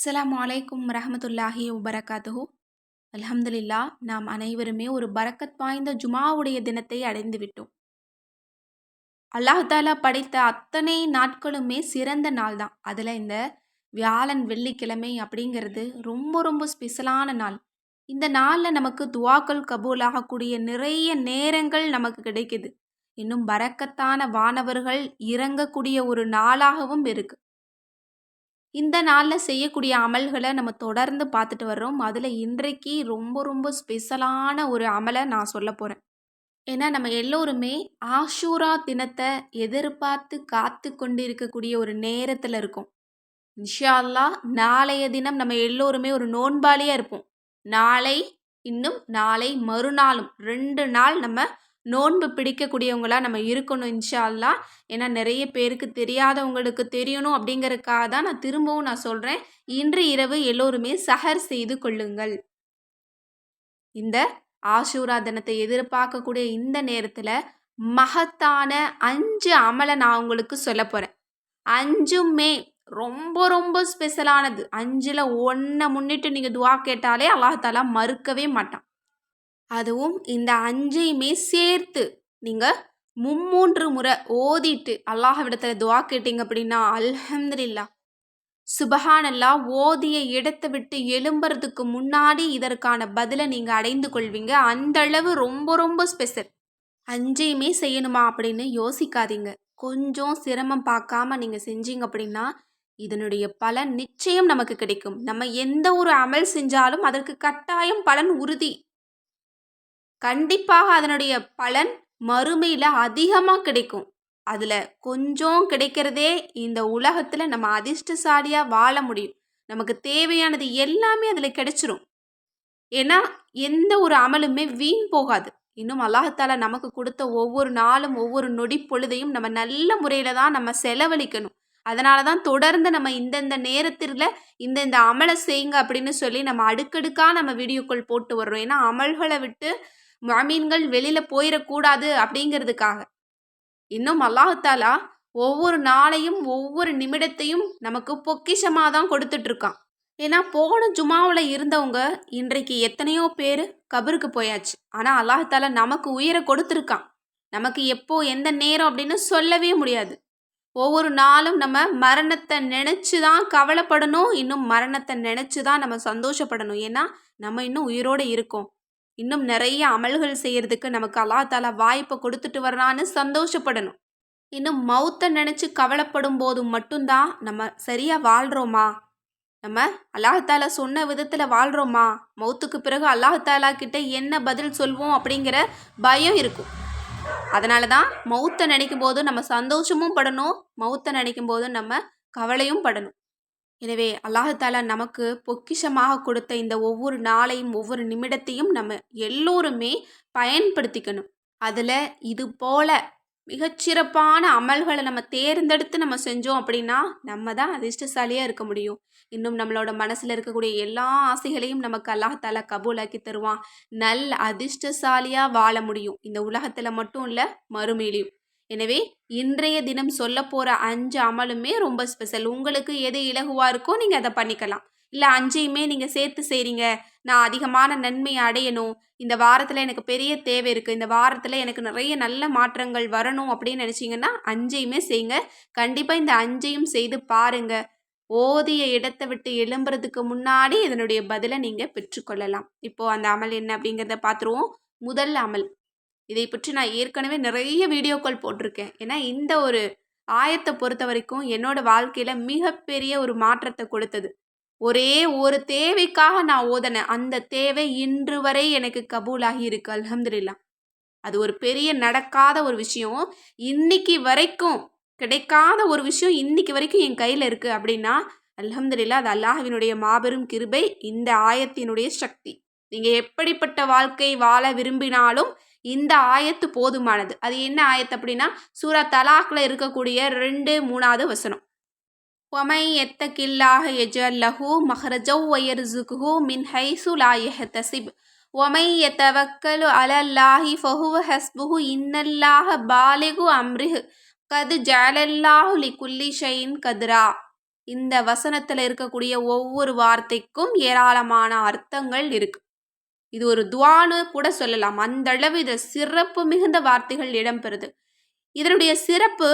அஸ்லாம் வலைக்கும் ரஹமத்துல்லாஹி வபரகாத்துஹு. அல்ஹம்துலில்லா நாம் அனைவருமே ஒரு பரக்கத் வாய்ந்த ஜுமாவுடைய தினத்தை அடைந்து விட்டோம். அல்லாஹ் தாலா படைத்த அத்தனை நாட்களுமே சிறந்த நாள் தான். அதில் இந்த வியாழன் வெள்ளிக்கிழமை அப்படிங்கிறது ரொம்ப ரொம்ப ஸ்பெஷலான நாள். இந்த நாளில் நமக்கு துவாக்கள் கபூல் ஆகக்கூடிய நிறைய நேரங்கள் நமக்கு கிடைக்குது. இன்னும் பரக்கத்தான வானவர்கள் இறங்கக்கூடிய ஒரு நாளாகவும் இருக்குது இந்த நாளில் செய்யக்கூடிய அமல்களை நம்ம தொடர்ந்து பார்த்துட்டு வர்றோம். அதில் இன்றைக்கு ரொம்ப ரொம்ப ஸ்பெஷலான ஒரு அமலை நான் சொல்ல போகிறேன் ஏன்னா நம்ம எல்லோருமே ஆஷூரா தினத்தை எதிர்பார்த்து காத்து கொண்டு இருக்கக்கூடிய ஒரு நேரத்தில் இருக்கோம். இன்ஷா நாளைய தினம் நம்ம எல்லோருமே ஒரு நோன்பாளியாக இருப்போம். நாளை இன்னும் நாளை மறுநாளும் ரெண்டு நாள் நம்ம நோன்பு பிடிக்கக்கூடியவங்களாக நம்ம இருக்கணும் இன்ஷா அல்லா ஏன்னா நிறைய பேருக்கு தெரியாதவங்களுக்கு தெரியணும் அப்படிங்கிறதுக்காக தான் நான் திரும்பவும் நான் சொல்கிறேன் இன்று இரவு எல்லோருமே சஹர் செய்து கொள்ளுங்கள். இந்த ஆசூரா தினத்தை எதிர்பார்க்கக்கூடிய இந்த நேரத்தில் மகத்தான அஞ்சு அமலை நான் உங்களுக்கு சொல்ல போகிறேன் அஞ்சுமே ரொம்ப ரொம்ப ஸ்பெஷலானது அஞ்சில் ஒன்றை முன்னிட்டு நீங்கள் துவா கேட்டாலே அல்லாஹாலா மறுக்கவே மாட்டான். அதுவும் இந்த அஞ்சையுமே சேர்த்து நீங்கள் மும்மூன்று முறை ஓதிட்டு அல்லாஹ்விடத்தில் துவா கேட்டீங்க அப்படின்னா அல்ஹம்துல்லா சுபஹானல்லா ஓதிய இடத்தை விட்டு எழும்புறதுக்கு முன்னாடி இதற்கான பதிலை நீங்கள் அடைந்து கொள்வீங்க. அந்த அளவு ரொம்ப ரொம்ப ஸ்பெஷல் அஞ்சையுமே செய்யணுமா அப்படின்னு யோசிக்காதீங்க. கொஞ்சம் சிரமம் பார்க்காம நீங்கள் செஞ்சீங்க அப்படின்னா இதனுடைய பலன் நிச்சயம் நமக்கு கிடைக்கும். நம்ம எந்த ஒரு அமல் செஞ்சாலும் அதற்கு கட்டாயம் பலன் உறுதி. கண்டிப்பாக அதனுடைய பலன் மறுமையில் அதிகமாக கிடைக்கும். அதில் கொஞ்சம் கிடைக்கிறதே இந்த உலகத்தில் நம்ம அதிர்ஷ்டசாலியாக வாழ முடியும். நமக்கு தேவையானது எல்லாமே அதில் கிடைச்சிரும். ஏன்னா எந்த ஒரு அமலுமே வீண் போகாது. இன்னும் அல்லாஹால நமக்கு கொடுத்த ஒவ்வொரு நாளும் ஒவ்வொரு நொடி பொழுதையும் நம்ம நல்ல முறையில் தான் நம்ம செலவழிக்கணும். அதனால தான் தொடர்ந்து நம்ம இந்தந்த நேரத்தில் இந்தந்த அமலை செய்யுங்க அப்படின்னு சொல்லி நம்ம அடுக்கடுக்காக நம்ம வீடியோக்கள் போட்டு வர்றோம். ஏன்னா அமல்களை விட்டு மாமீன்கள் வெளியில் போயிடக்கூடாது அப்படிங்கிறதுக்காக. இன்னும் அல்லாஹாலா ஒவ்வொரு நாளையும் ஒவ்வொரு நிமிடத்தையும் நமக்கு பொக்கிஷமாக தான் கொடுத்துட்ருக்கான். ஏன்னா போன ஜுமாவில் இருந்தவங்க இன்றைக்கு எத்தனையோ பேர் கபருக்கு போயாச்சு. ஆனால் அல்லாஹத்தாலா நமக்கு உயிரை கொடுத்துருக்கான். நமக்கு எப்போ எந்த நேரம் அப்படின்னு சொல்லவே முடியாது. ஒவ்வொரு நாளும் நம்ம மரணத்தை நினச்சி தான் கவலைப்படணும். இன்னும் மரணத்தை நினச்சி தான் நம்ம சந்தோஷப்படணும். ஏன்னா நம்ம இன்னும் உயிரோடு இருக்கோம். இன்னும் நிறைய அமல்கள் செய்கிறதுக்கு நமக்கு அல்லா தாலா வாய்ப்பை கொடுத்துட்டு வர்றான்னு சந்தோஷப்படணும். இன்னும் மௌத்தை நினச்சி கவலைப்படும் போதும் மட்டும்தான் நம்ம சரியாக வாழ்கிறோமா நம்ம அல்லாஹாலா சொன்ன விதத்தில் வாழ்கிறோமா மௌத்துக்கு பிறகு அல்லாஹாலா கிட்ட என்ன பதில் சொல்வோம் அப்படிங்கிற பயம் இருக்கும். அதனால தான் மௌத்தை நினைக்கும் போது நம்ம சந்தோஷமும் படணும் மௌத்தை நினைக்கும் போது நம்ம கவலையும் படணும். எனவே அல்லாஹாலா நமக்கு பொக்கிஷமாக கொடுத்த இந்த ஒவ்வொரு நாளையும் ஒவ்வொரு நிமிடத்தையும் நம்ம எல்லோருமே பயன்படுத்திக்கணும். அதில் இது போல மிகச்சிறப்பான அமல்களை நம்ம தேர்ந்தெடுத்து நம்ம செஞ்சோம் அப்படின்னா நம்ம தான் அதிர்ஷ்டசாலியாக இருக்க முடியும். இன்னும் நம்மளோட மனசில் இருக்கக்கூடிய எல்லா ஆசைகளையும் நமக்கு அல்லாஹால கபூலாக்கி தருவான். நல் அதிர்ஷ்டசாலியாக வாழ முடியும். இந்த உலகத்தில் மட்டும் இல்லை மறுமையிலையும். எனவே இன்றைய தினம் சொல்ல போகிற அஞ்சு அமலுமே ரொம்ப ஸ்பெஷல் உங்களுக்கு எது இலகுவாக இருக்கோ நீங்கள் அதை பண்ணிக்கலாம். இல்லை அஞ்சையுமே நீங்கள் சேர்த்து செய்கிறீங்க நான் அதிகமான நன்மையை அடையணும். இந்த வாரத்தில் எனக்கு பெரிய தேவை இருக்குது இந்த வாரத்தில் எனக்கு நிறைய நல்ல மாற்றங்கள் வரணும் அப்படின்னு நினச்சிங்கன்னா அஞ்சையுமே செய்யுங்க. கண்டிப்பாக இந்த அஞ்சையும் செய்து பாருங்கள் ஓதிய இடத்தை விட்டு எழும்புறதுக்கு முன்னாடி இதனுடைய பதிலை நீங்கள் பெற்றுக்கொள்ளலாம். இப்போது அந்த அமல் என்ன அப்படிங்கிறத பார்த்துருவோம் முதல் அமல். இதை பற்றி நான் ஏற்கனவே நிறைய வீடியோக்கள் போட்டிருக்கேன். ஏன்னா இந்த ஒரு ஆயத்தை பொறுத்த வரைக்கும் என்னோடய வாழ்க்கையில் மிகப்பெரிய ஒரு மாற்றத்தை கொடுத்தது. ஒரே ஒரு தேவைக்காக நான் ஓதனேன் அந்த தேவை இன்று வரை எனக்கு கபூலாகி இருக்கு அலமதுல்லா அது ஒரு பெரிய நடக்காத ஒரு விஷயம். இன்னைக்கு வரைக்கும் கிடைக்காத ஒரு விஷயம் இன்னைக்கு வரைக்கும் என் கையில் இருக்குது அப்படின்னா அலமதுல்லா அது அல்லாஹினுடைய மாபெரும் கிருபை இந்த ஆயத்தினுடைய சக்தி. நீங்கள் எப்படிப்பட்ட வாழ்க்கை வாழ விரும்பினாலும் இந்த ஆயத்து போதுமானது. அது என்ன ஆயத்து அப்படின்னா சூரா தலாக்ல இருக்கக்கூடிய ரெண்டு மூணாவது வசனம். ஒமை எத்த எத்தகில்லாக எஜல்லஹு மஹரஜவ் வயர்சுகுஹு மின் ஹைசு லாயஹ தசிப் ஒமை எத்தவக்கலு அலல்லாஹி ஃபஹுவ ஹஸ்புஹு இன்னல்லாஹ பாலிகு அம்ரிஹ். கது ஜாலல்லாஹு லிகுல்லி ஷைன் கத்ரா. இந்த வசனத்தில் இருக்கக்கூடிய ஒவ்வொரு வார்த்தைக்கும் ஏராளமான அர்த்தங்கள் இருக்குது இது ஒரு துவான்னு கூட சொல்லலாம். அந்த அளவு இதில் சிறப்பு மிகுந்த வார்த்தைகள் இடம்பெறுது. இதனுடைய சிறப்பு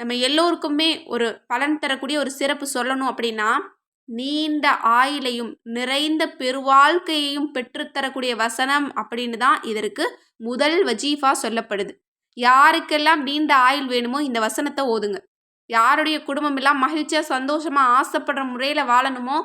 நம்ம எல்லோருக்குமே ஒரு பலன் தரக்கூடிய ஒரு சிறப்பு சொல்லணும் அப்படின்னா நீண்ட ஆயிலையும் நிறைந்த பெருவாழ்க்கையையும் பெற்றுத்தரக்கூடிய வசனம் அப்படின்னு தான் இதற்கு முதல் வஜீஃபா சொல்லப்படுது. யாருக்கெல்லாம் நீண்ட ஆயுள் வேணுமோ இந்த வசனத்தை ஓதுங்க. யாருடைய குடும்பம் எல்லாம் மகிழ்ச்சியாக சந்தோஷமாக ஆசைப்படுற முறையில் வாழணுமோ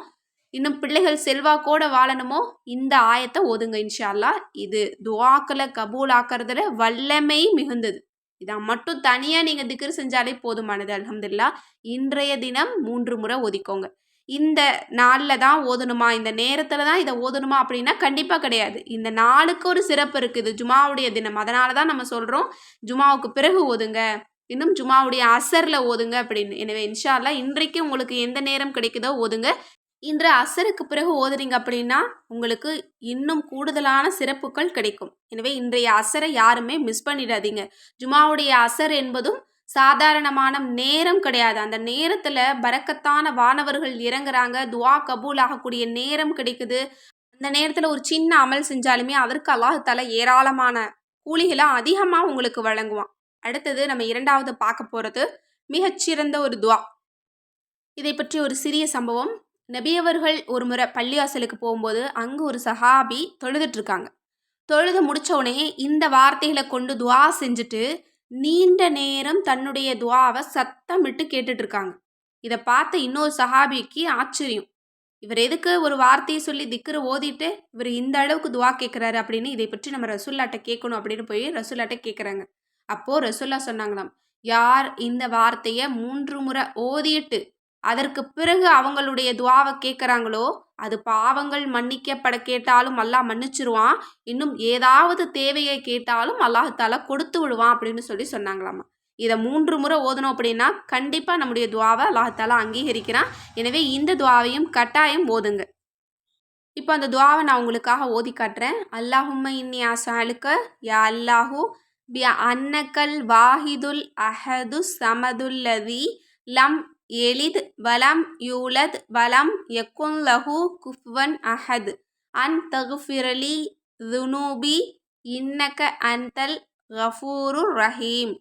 இன்னும் பிள்ளைகள் செல்வாக்கோட வாழணுமோ? இந்த ஆயத்தை ஓதுங்க இன்ஷால்லா இது துவாக்களை கபூல் ஆக்கிறதுல வல்லமை மிகுந்தது. இதை மட்டும் தனியாக நீங்கள் திக்ரு செஞ்சாலே போதுமானது அலமதுல்லா இன்றைய தினம் மூன்று முறை ஒதுக்கோங்க இந்த நாளில் தான் ஓதணுமா? இந்த நேரத்தில் தான் இதை ஓதணுமா? அப்படின்னா கண்டிப்பாக கிடையாது. இந்த நாளுக்கு ஒரு சிறப்பு இருக்குது ஜுமாவுடைய தினம். அதனால தான் நம்ம சொல்கிறோம் ஜுமாவுக்கு பிறகு ஓதுங்க. இன்னும் ஜுமாவுடைய அசரில் ஓதுங்க அப்படின்னு. எனவே இன்ஷால்லா இன்றைக்கு உங்களுக்கு எந்த நேரம் கிடைக்குதோ ஓதுங்க. இன்று அசருக்கு பிறகு ஓதுறீங்க அப்படின்னா உங்களுக்கு இன்னும் கூடுதலான சிறப்புகள் கிடைக்கும். எனவே இன்றைய அசரை யாருமே மிஸ் பண்ணிடாதீங்க. ஜுமாவுடைய அசர் என்பதும் சாதாரணமான நேரம் கிடையாது. அந்த நேரத்தில் பறக்கத்தான வானவர்கள் இறங்குறாங்க. துவா கபூல் ஆகக்கூடிய நேரம் கிடைக்குது. அந்த நேரத்தில் ஒரு சின்ன அமல் செஞ்சாலுமே அதற்கு அல்லாஹால ஏராளமான கூலிகளை அதிகமாக உங்களுக்கு வழங்குவான். அடுத்தது நம்ம இரண்டாவது பார்க்க போகிறது மிகச்சிறந்த ஒரு துவா. இதை பற்றி ஒரு சிறிய சம்பவம். நபியவர்கள் ஒரு முறை பள்ளிவாசலுக்கு போகும்போது அங்கே ஒரு சஹாபி தொழுதுட்ருக்காங்க. தொழுது முடித்தவுடனே இந்த வார்த்தைகளை கொண்டு துவா செஞ்சுட்டு நீண்ட நேரம் தன்னுடைய துவாவை சத்தமிட்டு கேட்டுட்ருக்காங்க. இதை பார்த்த இன்னொரு சஹாபிக்கு ஆச்சரியம். இவர் எதுக்கு ஒரு வார்த்தையை சொல்லி திக்கரை ஓதிட்டு இவர் இந்த அளவுக்கு துவா கேட்குறாரு அப்படின்னு இதை பற்றி நம்ம ரசுல்லாட்ட கேட்கணும் அப்படின்னு போய் ரசுல்லாட்ட கேட்குறாங்க அப்போது ரசுல்லா சொன்னாங்களாம் யார் இந்த வார்த்தையை மூன்று முறை ஓதிட்டு அதற்கு பிறகு அவங்களுடைய துவாவை கேட்குறாங்களோ அது பாவங்கள் மன்னிக்கப்பட கேட்டாலும் அல்லாஹ் மன்னிச்சிருவான். இன்னும் ஏதாவது தேவையை கேட்டாலும் அல்லாஹால கொடுத்து விடுவான் அப்படின்னு சொல்லி சொன்னாங்களாமா. இதை மூன்று முறை ஓதணும் அப்படின்னா கண்டிப்பாக நம்முடைய துவாவை அல்லாஹால அங்கீகரிக்கிறான். எனவே இந்த துவாவையும் கட்டாயம் ஓதுங்க. இப்போ அந்த துவாவை நான் உங்களுக்காக ஓதி காட்டுறேன். அல்லாஹும்ம இன்னி ஆசாலுக்க யா அல்லாஹூ பி அன்னக்கல் வாஹிதுல் அஹது சமதுல்லதி லம் எளித். வலம் யூலத் வலம் யக்குன் லஹு குஃப்வன் அஹத். அன் தகுஃபிரலி துனூபி இன்னக்க அந்தல் கஃபூரு ரஹீம்.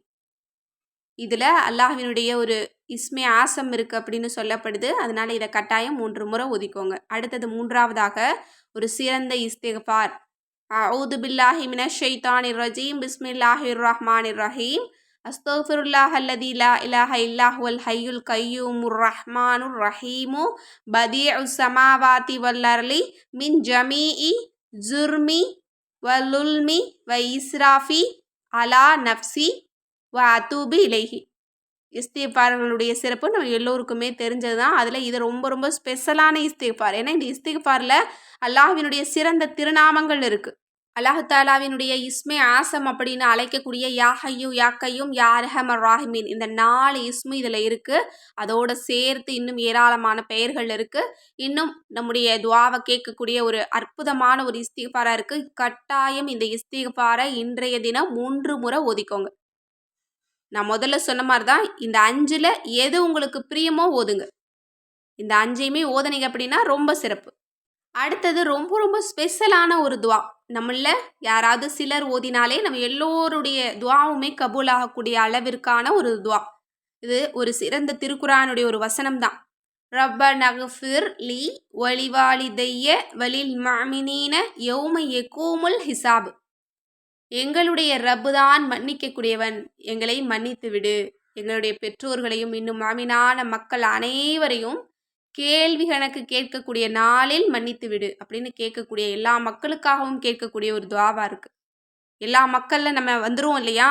இதில் அல்லாஹினுடைய ஒரு இஸ்மே ஆசம் இருக்குது அப்படின்னு சொல்லப்படுது. அதனால் இதை கட்டாயம் மூன்று முறை ஒதுக்கோங்க அடுத்தது மூன்றாவதாக ஒரு சிறந்த இஸ்திகார் அவுது பில்லாஹி மின ஷைத்தான் ரஜீம். பிஸ்மில்லாஹிர் ரஹ்மான் ரஹீம். அஸ்தோஃபிருல்லாஹ் அல்லதி லா இலாஹ இல்லாஹுவல் ஹையுல் கையூமுர் ரஹ்மானுர் ரஹீமு பதி சமாவாதி வல்லர்லி மின் ஜமீஇ ஜுர்மி வலுல்மி வ இஸ்ராஃபி அலா நப்சி வ அத்தூபி இலைஹி. இஸ்திஃபார்களுடைய சிறப்பு நம்ம எல்லோருக்குமே தெரிஞ்சது தான் அதில் இது ரொம்ப ரொம்ப ஸ்பெஷலான இஸ்திஃபார். ஏன்னா இந்த இஸ்திஃபாரில் அல்லாஹினுடைய சிறந்த திருநாமங்கள் இருக்குது அல்லாஹாலாவினுடைய இஸ்மே ஆசம் அப்படின்னு அழைக்கக்கூடிய யாஹையும் யாக்கையும் யாரஹமர் ராஹிமீன். இந்த நாலு இஸ்மு இதில் இருக்குது அதோடு சேர்த்து இன்னும் ஏராளமான பெயர்கள் இருக்குது இன்னும் நம்முடைய துவாவை கேட்கக்கூடிய ஒரு அற்புதமான ஒரு இஸ்திகாராக இருக்குது கட்டாயம் இந்த இஸ்திகபாரை இன்றைய தினம் மூன்று முறை ஒதுக்கோங்க நான் முதல்ல சொன்ன மாதிரி தான் இந்த அஞ்சில் எது உங்களுக்கு பிரியமோ ஓதுங்க. இந்த அஞ்சையுமே ஓதுனீங்க அப்படின்னா ரொம்ப சிறப்பு. அடுத்தது ரொம்ப ரொம்ப ஸ்பெஷலான ஒரு துவா. நம்மள யாராவது சிலர் ஓதினாலே நம்ம எல்லோருடைய துவாவுமே கபூல் ஆகக்கூடிய அளவிற்கான ஒரு துவா. இது ஒரு சிறந்த திருக்குறானுடைய ஒரு வசனம் தான் ரப்ப நகஃபிர் லி ஒலிவாலிதைய வலில் மாமினீன யௌம எக்கூமுல் ஹிசாபு. எங்களுடைய ரப்பு தான் மன்னிக்கக்கூடியவன். எங்களை மன்னித்து விடு எங்களுடைய பெற்றோர்களையும் இன்னும் மாமினான மக்கள் அனைவரையும் கேள்வி கணக்கு கேட்கக்கூடிய நாளில் மன்னித்து விடு அப்படின்னு கேட்கக்கூடிய எல்லா மக்களுக்காகவும் கேட்கக்கூடிய ஒரு துவாவாக இருக்குது எல்லா மக்களில் நம்ம வந்துடுவோம் இல்லையா?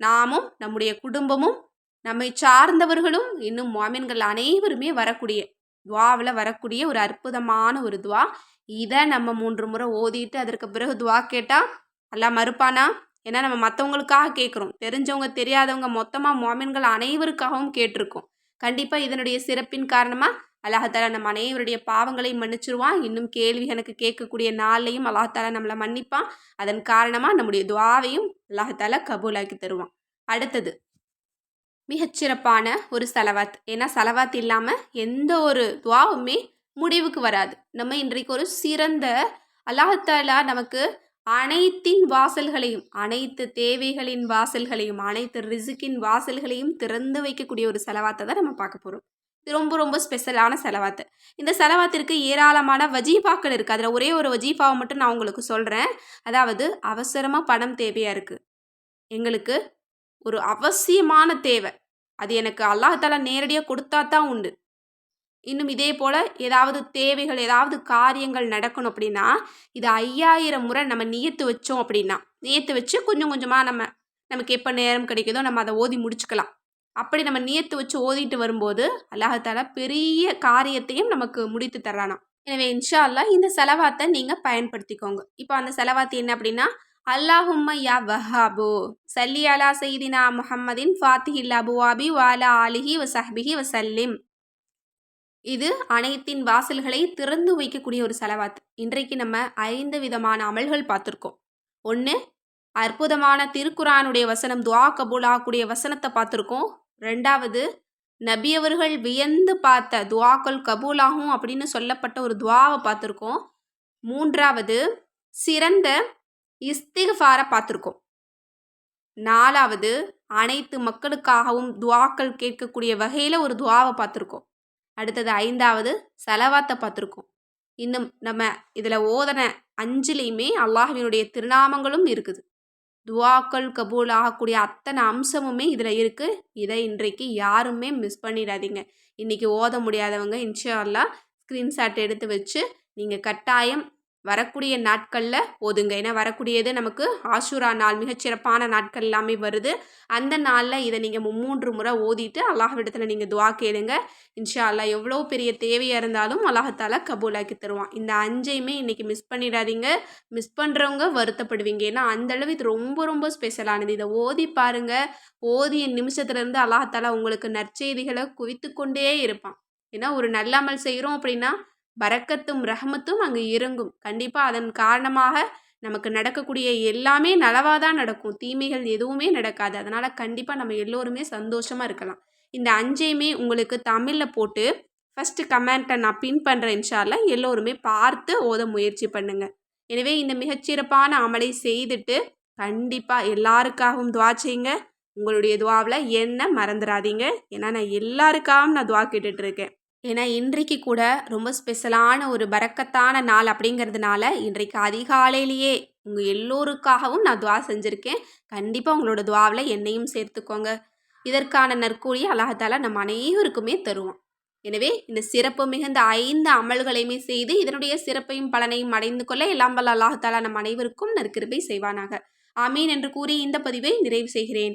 நாமும் நம்முடைய குடும்பமும் நம்மை சார்ந்தவர்களும் இன்னும் மாமின்கள் அனைவருமே வரக்கூடிய துவாவில் வரக்கூடிய ஒரு அற்புதமான ஒரு துவா. இதை நம்ம மூன்று முறை ஓதிட்டு அதற்கு பிறகு துவா கேட்டால் எல்லாம் மறுப்பானா? ஏன்னா நம்ம மற்றவங்களுக்காக கேட்குறோம். தெரிஞ்சவங்க தெரியாதவங்க மொத்தமாக மாமின்கள் அனைவருக்காகவும் கேட்டிருக்கோம். கண்டிப்பாக இதனுடைய சிறப்பின் காரணமாக அல்லாஹால நம்ம அனைவருடைய பாவங்களையும் மன்னிச்சிருவான். இன்னும் கேள்வி எனக்கு கேட்கக்கூடிய நாளையும் அல்லாஹால நம்மளை மன்னிப்பான். அதன் காரணமாக நம்முடைய துவாவையும் அல்லாஹால கபூலாக்கி தருவான். அடுத்தது மிகச்சிறப்பான ஒரு செலவாத். ஏன்னா செலவாத் இல்லாமல் எந்த ஒரு துவாவுமே முடிவுக்கு வராது. நம்ம இன்றைக்கு ஒரு சிறந்த அல்லாஹாலா நமக்கு அனைத்தின் வாசல்களையும் அனைத்து தேவைகளின் வாசல்களையும் அனைத்து ரிசுக்கின் வாசல்களையும் திறந்து வைக்கக்கூடிய ஒரு செலவாத்தை தான் நம்ம பார்க்க போகிறோம் ரொம்ப ரொம்ப ஸ்பெஷலான செலவாத்து. இந்த செலவாத்திற்கு ஏராளமான வஜீஃபாக்கள் இருக்குது அதில் ஒரே ஒரு வஜீஃபாவை மட்டும் நான் உங்களுக்கு சொல்கிறேன் அதாவது அவசரமாக பணம் தேவையாக இருக்குது எங்களுக்கு ஒரு அவசியமான தேவை. அது எனக்கு அல்லாஹால நேரடியாக கொடுத்தா தான் உண்டு. இன்னும் இதே போல் ஏதாவது தேவைகள் ஏதாவது காரியங்கள் நடக்கணும் அப்படின்னா இது ஐயாயிரம் முறை நம்ம நியத்து வச்சோம் அப்படின்னா நியத்து வச்சு கொஞ்சம் கொஞ்சமாக நம்ம நமக்கு எப்போ நேரம் கிடைக்குதோ நம்ம அதை ஓதி முடிச்சுக்கலாம். அப்படி நம்ம நியத்து வச்சு ஓதிட்டு வரும்போது அல்லாஹால பெரிய காரியத்தையும் நமக்கு முடித்து தரானா எனவே இன்ஷா அல்லா இந்த செலவாத்தை நீங்கள் பயன்படுத்திக்கோங்க. இப்போ அந்த செலவாத்து என்ன அப்படின்னா அல்லாஹும்ம யா வஹாபு சல்லி அலா சைதினா முஹம்மதின் ஃபாத்திஹில் அபுவாபி வாலா ஆலிஹி வசஹ்பிஹி வசல்லிம் இது அனைத்தின் வாசல்களை திறந்து வைக்கக்கூடிய ஒரு செலவாத் இன்றைக்கு நம்ம ஐந்து விதமான அமல்கள் பார்த்துருக்கோம். ஒன்று அற்புதமான திருக்குரானுடைய வசனம் துவா கபூல் ஆகக்கூடிய வசனத்தை பார்த்துருக்கோம். ரெண்டாவது நபியவர்கள் வியந்து பார்த்த துவாக்கள் கபூலாகும் அப்படின்னு சொல்லப்பட்ட ஒரு துவாவை பார்த்துருக்கோம். மூன்றாவது சிறந்த இஸ்திகஃபாரை பார்த்துருக்கோம். நாலாவது அனைத்து மக்களுக்காகவும் துவாக்கள் கேட்கக்கூடிய வகையில் ஒரு துவாவை பார்த்துருக்கோம். அடுத்தது ஐந்தாவது செலவாத்தை பார்த்துருக்கோம். இன்னும் நம்ம இதில் ஓதன அஞ்சுலேயுமே அல்லாஹினுடைய திருநாமங்களும் இருக்குது. துவாக்கள் கபூல் ஆகக்கூடிய அத்தனை அம்சமுமே இதில் இருக்குது இதை இன்றைக்கு யாருமே மிஸ் பண்ணிடாதீங்க. இன்றைக்கி ஓத முடியாதவங்க இன்ஷா அல்லா ஸ்க்ரீன்ஷாட் எடுத்து வச்சு நீங்கள் கட்டாயம் வரக்கூடிய நாட்களில் ஓதுங்க ஏன்னா வரக்கூடியது நமக்கு ஆஷூரா நாள் மிகச்சிறப்பான நாட்கள் எல்லாமே வருது. அந்த நாளில் இதை நீங்கள் மூன்று முறை ஓதிட்டு அல்லாஹ்விடத்தில் நீங்கள் துவா கேளுங்க. இன்ஷா அல்லா எவ்வளோ பெரிய தேவையாக இருந்தாலும் அல்லாஹத்தால கபூலாக்கி தருவான். இந்த அஞ்சையுமே இன்றைக்கி மிஸ் பண்ணிடாதீங்க. மிஸ் பண்ணுறவங்க வருத்தப்படுவீங்க. ஏன்னா அந்தளவு இது ரொம்ப ரொம்ப ஸ்பெஷலானது இதை ஓதி பாருங்கள் ஓதிய நிமிஷத்துலேருந்து அல்லாஹத்தாலா உங்களுக்கு நற்செய்திகளை குவித்து கொண்டே இருப்பான். ஏன்னா ஒரு நல்லாமல் செய்கிறோம் அப்படின்னா பறக்கத்தும் ரஹமத்தும் அங்கே இறங்கும். கண்டிப்பாக அதன் காரணமாக நமக்கு நடக்கக்கூடிய எல்லாமே நலவாக தான் நடக்கும். தீமைகள் எதுவுமே நடக்காது. அதனால் கண்டிப்பாக நம்ம எல்லோருமே சந்தோஷமாக இருக்கலாம். இந்த அஞ்சையுமே உங்களுக்கு தமிழில் போட்டு ஃபஸ்ட்டு கமெண்ட்டை நான் பின் பண்ணுறேன் இன்ஷால்ல எல்லோருமே பார்த்து ஓத முயற்சி பண்ணுங்கள் எனவே இந்த மிகச்சிறப்பான அமலை செய்துட்டு கண்டிப்பாக எல்லாருக்காகவும் துவா செய்யுங்க. உங்களுடைய துவாவில் என்ன மறந்துடாதீங்க ஏன்னா நான் எல்லாருக்காகவும் நான் துவா கேட்டுட்ருக்கேன் ஏன்னா இன்றைக்கு கூட ரொம்ப ஸ்பெஷலான ஒரு பறக்கத்தான நாள் அப்படிங்கிறதுனால இன்றைக்கு அதிகாலையிலேயே உங்கள் எல்லோருக்காகவும் நான் துவா செஞ்சுருக்கேன். கண்டிப்பாக உங்களோட துவாவில் என்னையும் சேர்த்துக்கோங்க. இதற்கான நற்கூலியை அல்லாஹால நம்ம அனைவருக்குமே தருவோம் எனவே இந்த சிறப்பு மிகுந்த ஐந்து அமல்களையுமே செய்து இதனுடைய சிறப்பையும் பலனையும் அடைந்து கொள்ள எல்லாம் வல்ல அல்லாஹாலா நம் அனைவருக்கும் நற்கிருப்பை செய்வானாக. ஆமீன் என்று கூறி இந்த பதிவை நிறைவு செய்கிறேன்.